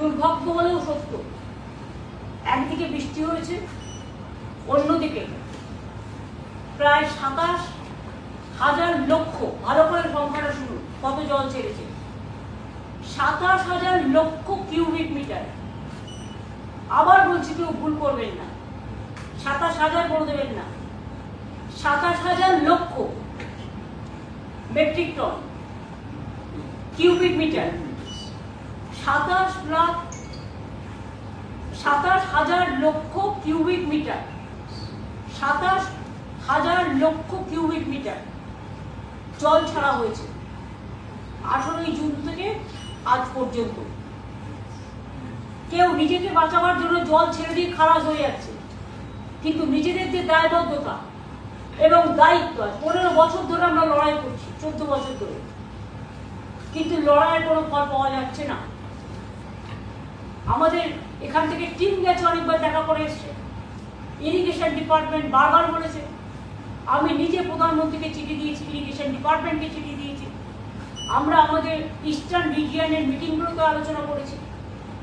দুর্ভাগ্য হলেও সত্য। একদিকে বৃষ্টি হয়েছে, অন্যদিকে প্রায় সাতাশ হাজার লক্ষ ভালো করে সংখ্যাটা শুনুন, কত জল ছেড়েছে। সাতাশ হাজার লক্ষ কিউবিক মিটার। আবার বলছি কেউ ভুল করবেন না। সাতাশ হাজার করে দেবেন না। সাতাশ হাজার লক্ষ মেট্রিক টন কিউবিক মিটার। সাতাশ লাখ, সাতাশ হাজার লক্ষ কিউবিক মিটার। সাতাশ হাজার লক্ষ কিউবিক মিটার জল ছাড়া হয়েছে। আঠারোই জুন থেকে আজ পর্যন্ত। কেউ নিজেকে বাঁচাবার জন্য জল ছেড়ে দিয়ে খারাপ হয়ে যাচ্ছে। কিন্তু নিজেদের যে দায়বদ্ধতা এবং দায়িত্ব পনেরো বছর ধরে আমরা লড়াই করছি, চোদ্দ বছর ধরে। কিন্তু লড়াইয়ের কোনো ফল পাওয়া যাচ্ছে না। আমাদের এখান থেকে টিম গেছে অনেকবার দেখা করে এসছে। ইরিগেশন ডিপার্টমেন্ট বারবার বলেছে। আমি নিজে প্রধানমন্ত্রীকে চিঠি দিয়েছি ইরিগেশন ডিপার্টমেন্টকে চিঠি দিয়েছি। আমরা আমাদের ইস্টার্ন রিজিয়নের মিটিংগুলোতে আলোচনা করেছি।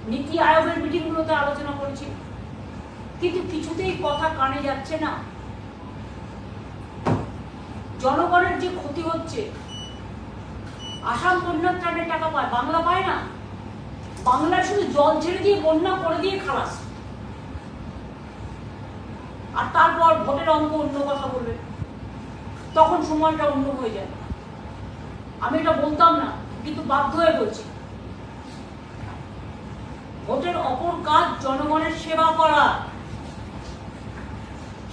নীতি আয়োগের মিটিংগুলোতে আলোচনা করেছি। কিন্তু কিছুতেই কথা কানে যাচ্ছে না। জনগণের যে ক্ষতি হচ্ছে, আসাম বন্যার ত্রাণের টাকা পায়, বাংলা পায় না। বাংলা শুধু জল ছেড়ে দিয়ে, বন্যা করে দিয়ে খালাস। আর তারপর ভোটের অঙ্ক অন্য কথা বলবে। তখন সময়টা অন্য হয়ে যায়। আমি এটা বলতাম না, কিন্তু বাধ্য হয়ে বলছি। ভোটের অপর কাজ জনগণের সেবা করা।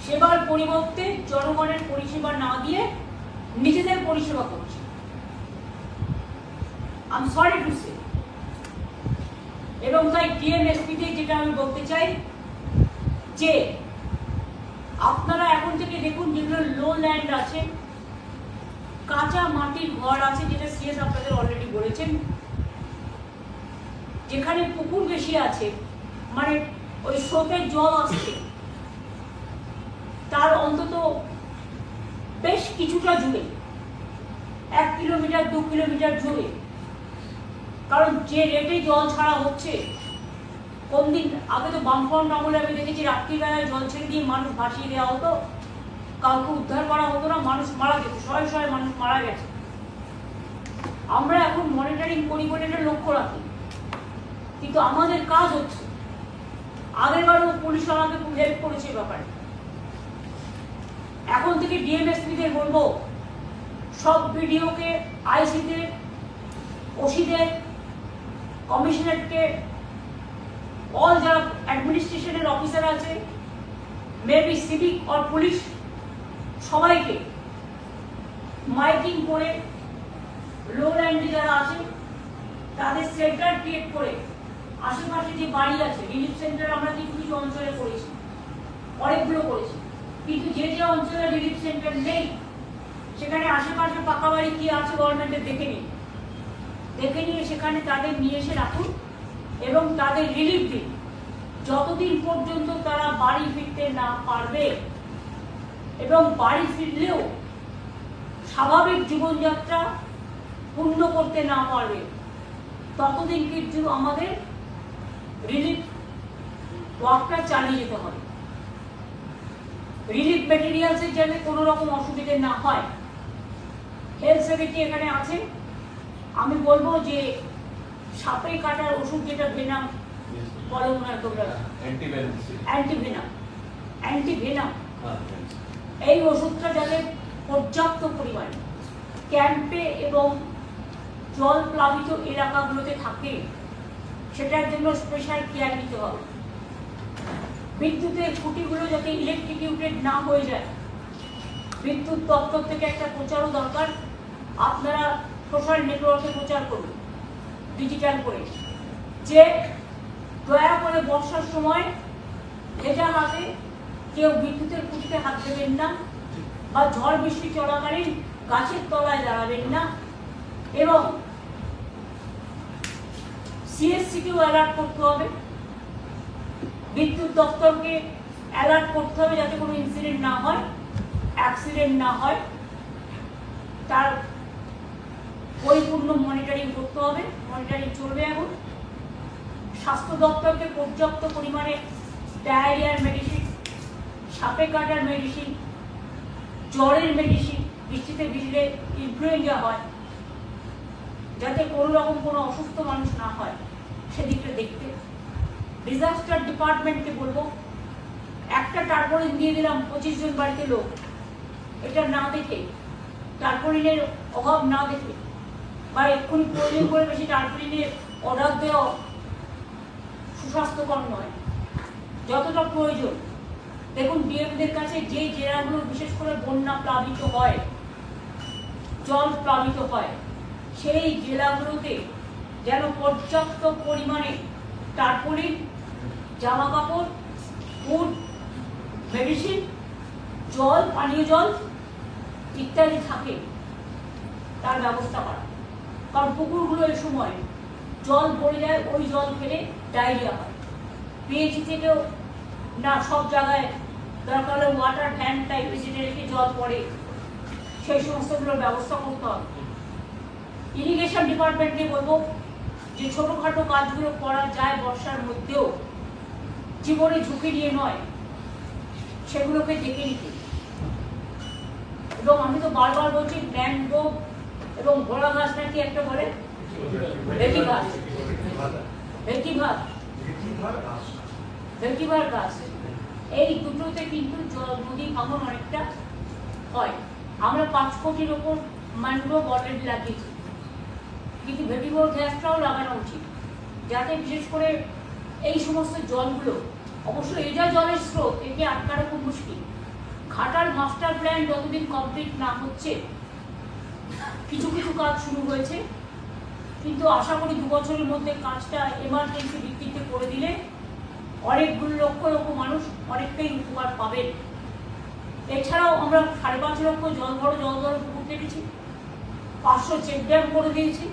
সেবার পরিবর্তে জনগণের পরিষেবা না দিয়ে নিজেদের পরিষেবা করছে। আমি সরি টু সে এবং তাই টিএমএসপিতে যেটা আমি বলতে চাই, যে আপনারা এখন থেকে দেখুন যেগুলো লো ল্যান্ড আছে, কাঁচা মাটির ঘর আছে যেটা সিএস আপনাদের অলরেডি বলেছেন, যেখানে পুকুর বেশি আছে মানে ওই স্রোতের জল আসছে, তার অন্তত বেশ কিছুটা জুড়ে, এক কিলোমিটার, দু কিলোমিটার জুড়ে। কারণ যে রেটে জল ছাড়া হচ্ছে, কোন দিন, আগে তো বামফ্রন্ট আমলে আমি দেখেছি রাত্রিবেলায় জল ছেড়ে দিয়ে মানুষ ভাসিয়ে দেওয়া হতো। কাউকে উদ্ধার করা হতো না, মানুষ মারা যেত, শয়ে শয়ে মানুষ মারা গেছে। আমরা এখন মনিটরিং করি বলে এটা লক্ষ্য রাখি। কিন্তু আমাদের কাজ হচ্ছে, আগেরবারও পুলিশ আমাকে খুব হেল্প করেছে ব্যাপারে। এখন থেকে ডিএমএসপিদের বলব, সব ভিডিওকে আইসিতে ওসিদের কমিশনারকে অল যারা অ্যাডমিনিস্ট্রেশনের অফিসার আছে মেবি সিভিক অর পুলিশ সবাইকে মাইকিং করে লো ল্যান্ডে যারা আছে, তাদের সেন্টার ক্রিয়েট করে আশেপাশে যে বাড়ি আছে রিলিফ সেন্টার আমরা কিছু কিছু অঞ্চলে করেছি, অনেকগুলো করেছি। কিন্তু যে যে অঞ্চলে রিলিফ সেন্টার নেই, সেখানে আশেপাশে পাকা বাড়ি কি আছে গভর্নমেন্টের দেখে নিন দেখে নিয়ে সেখানে তাদের নিয়ে এসে রাখুন এবং তাদের রিলিফ দিন। যতদিন পর্যন্ত তারা বাড়ি ফিরতে না পারবে এবং বাড়ি ফিরলেও স্বাভাবিক জীবনযাত্রা পূর্ণ করতে না পারবে, ততদিন কিন্তু আমাদের রিলিফ ওয়ার্কটা চালিয়ে যেতে হবে। রিলিফ মেটেরিয়ালসের যাতে কোনো রকম অসুবিধে না হয়। হেলথ সেক্রেটারি এখানে আছে আমি বলব যে সাপে কাটার ওষুধ যেটা ভেনাম বলো হয় তোমরা। অ্যান্টিভেনাম অ্যান্টিভেনাম অ্যান্টিভেনাম হ্যাঁ এই ওষুধটা যাতে পর্যাপ্ত পরিমাণে ক্যাম্পে এবং জল প্লাবিত এলাকাগুলোতে থাকে সেটার জন্য স্পেশাল কেয়ার নিতে হবে। বিদ্যুতের খুঁটিগুলো যাতে ইলেকট্রিকিউটেড না হয়ে যায়। বিদ্যুৎ দপ্তর থেকে একটা প্রচারও দরকার। আপনারা সোশ্যাল নেটওয়ার্কে প্রচার করুন ডিজিটাল করে। যে দয়া করে বর্ষার সময় ভেজা হাতে কেউ বিদ্যুতের খুঁটিতে হাত দেবেন না বা ঝড় বৃষ্টি চলাকালীন গাছের তলায় দাঁড়াবেন না এবং সিএসসিকেও অ্যালার্ট করতে হবে, বিদ্যুৎ দপ্তরকে অ্যালার্ট করতে হবে যাতে কোনো ইনসিডেন্ট না হয় অ্যাক্সিডেন্ট না হয়, তার পরিপূর্ণ মনিটরিং করতে হবে। মনিটরিং চলবে এখন। স্বাস্থ্য দপ্তরকে পর্যাপ্ত পরিমাণে ডায়রিয়ার মেডিসিন সাপে কাটার মেডিসিন জ্বরের মেডিসিন বৃষ্টিতে ভিজলে ইনফ্লুয়েঞ্জা হয়, যাতে কোনো রকম কোনো অসুস্থ মানুষ না হয়, সেদিকটা দেখতে। ডিজাস্টার ডিপার্টমেন্টকে বলব। একটা টার্পোলিন দিয়ে দিলাম পঁচিশ জন বাড়িতে লোক। এটা না দেখে টার্পোলিনের অভাব না দেখে বা এক্ষুনি প্রয়োজন করে বেশি টার্পোলিনের অর্ডার দেওয়া সুস্বাস্থ্যকর নয়। যতটা প্রয়োজন। দেখুন ডিএমদের কাছে যে জেলাগুলো বিশেষ করে বন্যা প্লাবিত হয়, জল প্লাবিত হয়, সেই জেলাগুলোতে যেন পর্যাপ্ত পরিমাণে টার্পোলিন জামা কাপড় ফুড মেডিসিন জল, পানীয় জল ইত্যাদি থাকে, তার ব্যবস্থা করা। কারণ পুকুরগুলো এই সময় জল পড়ে যায়, ওই জল ফেলে ডায়রিয়া হয়। পিএইচি থেকেও না, সব জায়গায় দরকার হলে ওয়াটার ভ্যান টাইপ রেখে জল পড়ে, সেই সমস্তগুলোর ব্যবস্থা করতে হবে। ইরিগেশন ডিপার্টমেন্টকে বলব যে ছোটোখাটো কাজগুলো করা যায় বর্ষার মধ্যেও। জীবনে ঝুঁকি নিয়ে নয়, সেগুলোকে দেখে নিতে। এবং আমি তো বারবার বলছি ম্যানগ্রো এবং ঘোড়া গাছ নাকি একটা বলে ভেটি ভেটিভার এই দুটোতে কিন্তু জল- নদী ভাঙন অনেকটা হয়। আমরা পাঁচ কোটির ওপর ম্যানগ্রোভ অলরেডি লাগিয়েছি। কিন্তু ভেটিভার গ্যাসটাও লাগানো উচিত। যাতে বিশেষ করে এই সমস্ত জলগুলো, অবশ্য এই যা জলের স্রোত, একে আটকানো খুব মুশকিল। ঘাটার মাস্টার প্ল্যান যতদিন কমপ্লিট না হচ্ছে কিছু কিছু কাজ শুরু হয়েছে। কিন্তু আশা করি দু বছরের মধ্যে কাজটা এমার্জেন্সি ভিত্তিতে করে দিলে অনেকগুলো লক্ষ লক্ষ মানুষ অনেকটাই উপকার পাবেন এছাড়াও আমরা সাড়ে পাঁচ লক্ষ জল বড় জল ধরো পুকুর কেটেছি, পাঁচশো চেক ড্যাম করে দিয়েছি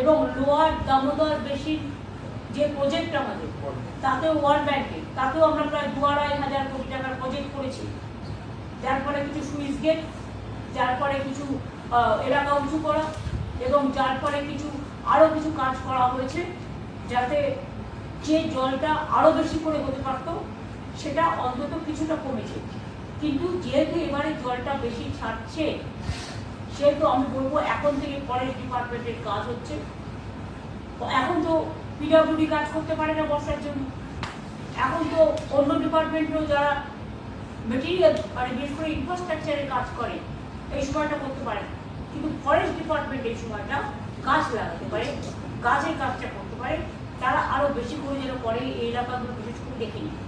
এবং লোয়ার দামোদর বেশি যে প্রজেক্ট আমাদের, তাতেও ওয়ার্ল্ড ব্যাংকে তাতেও আমরা প্রায় দু আড়াই হাজার কোটি টাকার প্রজেক্ট করেছি। যার ফলে কিছু সুইচ গেট যার ফলে কিছু এলাকা উঁচু করা এবং যার ফলে কিছু আরও কিছু কাজ করা হয়েছে যাতে যে জলটা আরও বেশি করে হতে পারতো, সেটা অন্তত কিছুটা কমেছে। কিন্তু যেহেতু এবারে জলটা বেশি ছাড়ছে, সেহেতু আমি বলব এখন থেকে ফরেস্ট ডিপার্টমেন্টের কাজ হচ্ছে। এখন তো পিডাব্লিউডি কাজ করতে পারে না বর্ষার জন্য। এখন তো অন্য ডিপার্টমেন্টও যারা মেটেরিয়াল মানে বিশেষ করে ইনফ্রাস্ট্রাকচারে কাজ করে, এই সময়টা করতে পারে না। কিন্তু ফরেস্ট ডিপার্টমেন্ট এই সময়টা গাছ লাগাতে পারে, গাছের কাজটা করতে পারে, তারা আরও বেশি করে যেন করে, এই এলাকাগুলো বিশেষ করে দেখে নিই